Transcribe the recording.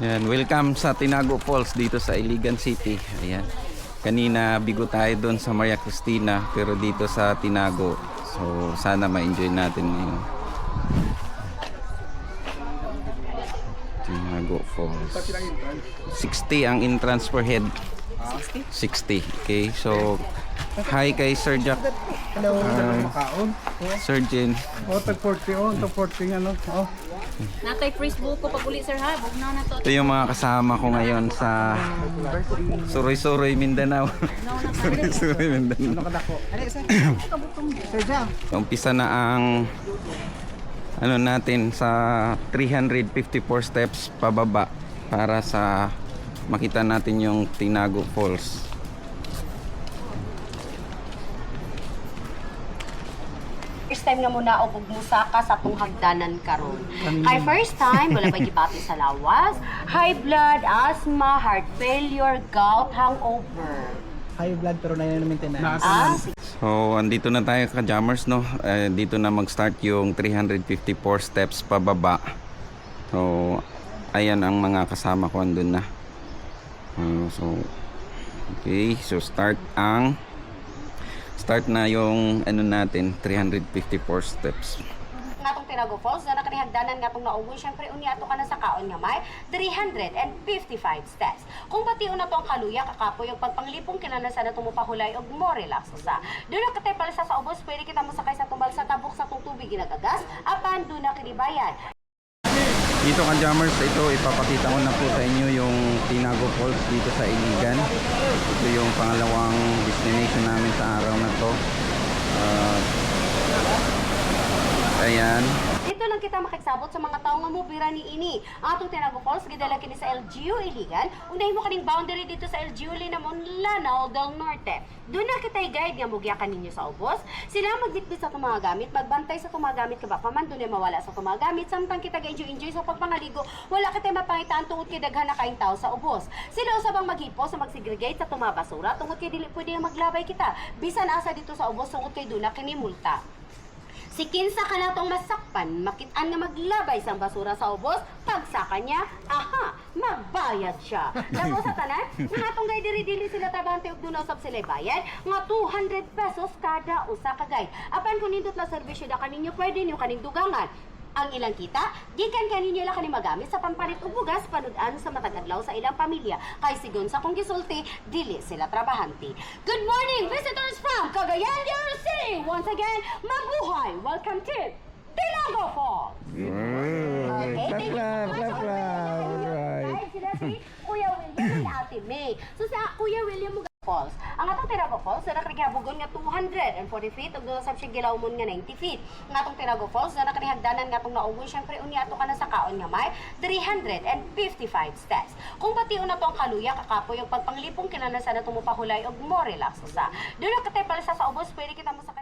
Yan, welcome sa Tinago Falls dito sa Iligan City. Ayan. Kanina bigo tayo doon sa Maria Cristina pero dito sa Tinago. So sana ma-enjoy natin ngayon. Tinago Falls. 60 ang entrance per head. 60. Okay, so hi kay Sir Jack. Hello. Makaon. Sir Jen. O, tag 40 o. Tag 40 ano. O. Natay Facebook ko pag uli sir ha. Huwag na na to. Ito yung mga kasama ko ngayon sa Suroy-Suroy, Mindanao. Suroy-Suroy, Mindanao. Ano kadako? Ano isa? Sir Jam. Umpisa na ang ano natin sa 354 steps pababa para sa makita natin yung Tinago Falls. First time nga muna og musaka sa tong hagdanan karon. Kay first time wala pa gibati sa lawas, high blood, asthma, heart failure, gout, hangover. high blood pero na yun maintenance. Ah, So, andito na tayo ka-jammers, no? Eh, dito na mag-start yung 354 steps pababa. So, ayan ang mga kasama ko andun na. Uh, so, okay. So, start ang start na yung ano natin, 354 steps. nga tong Tinago Falls na nakanihagdanan nga tong nauboy syempre unya ato ka na sa kaon nga may 355 steps. Kung pati una to ang kaluya kakapoy og pagpanglipong kinanasan na tumupahulay og mo relax sa. Doon na katay palisa sa ubos pwede kita masakay sa tumbal sa tabok sa tong tubig ginagagas apan doon na kinibayan. Dito ka-jammers, ito ipapakita ko na po sa inyo yung Tinago Falls dito sa Iligan. Ito yung pangalawang destination namin sa araw na to. Uh, ayan. Lang kita makiksabot sa mga taong nga mubira ni ini. Ang atong Tinago Falls gidala kini sa LGU Iligan. Unahin mo kaning boundary dito sa LGU Linamon Lanao del Norte. Doon na kita'y guide nga mugyakan ninyo sa ubos. Sila magbitbit sa mga gamit, magbantay sa mga gamit ka ba paman doon mawala sa mga gamit. Samtang kita ga-enjoy enjoy sa pagpangaligo, wala kita'y mapangitaan tungod kay daghan na kaing tao sa ubos. Sila usabang maghipo sa magsegregate sa itong mga basura tungod kay dili pwede maglabay kita. Bisan asa dito sa ubos tungod kay doon na kinimulta. Si Kinsa ka na tong masakpan, makitaan nga maglabay sang basura sa ubos, pagsaka niya, aha, magbayad siya. Labo sa tanan, nga atong gay diri-dili sila trabahante og dunaw sab sila bayad, nga 200 pesos kada usa ka guide. Apan kung nindot na serbisyo da kaninyo, pwede niyo kaning dugangan. Ang ilang kita, gikan kaninyo lang kani magamit sa pampalit og bugas panud-an sa matag adlaw sa ilang pamilya. Kay sigon sa kung gisulti, dili sila trabahante. Good morning, visitors from Cagayan Once again, mabuhay. Welcome to Tinago Falls. Okay, thank you so much. clap, clap. Alright. Ay, sila si Kuya William at Ate May. So sa Kuya William Muga Falls. Ang atong Tinago Falls na nakarigabugon nga 240 feet ug sa siya gilawmon nga 90 feet. Ang atong Tinago Falls na nakarihagdanan nga atong nauboy syempre unya ato ka na sa kaon nga may 355 steps. Kung pati una to ang kaluya kakapoy og pagpanglipong kinanasan na tumupahulay og mo relax sa. Doon na katay palisa sa ubos pwede kita masakay sa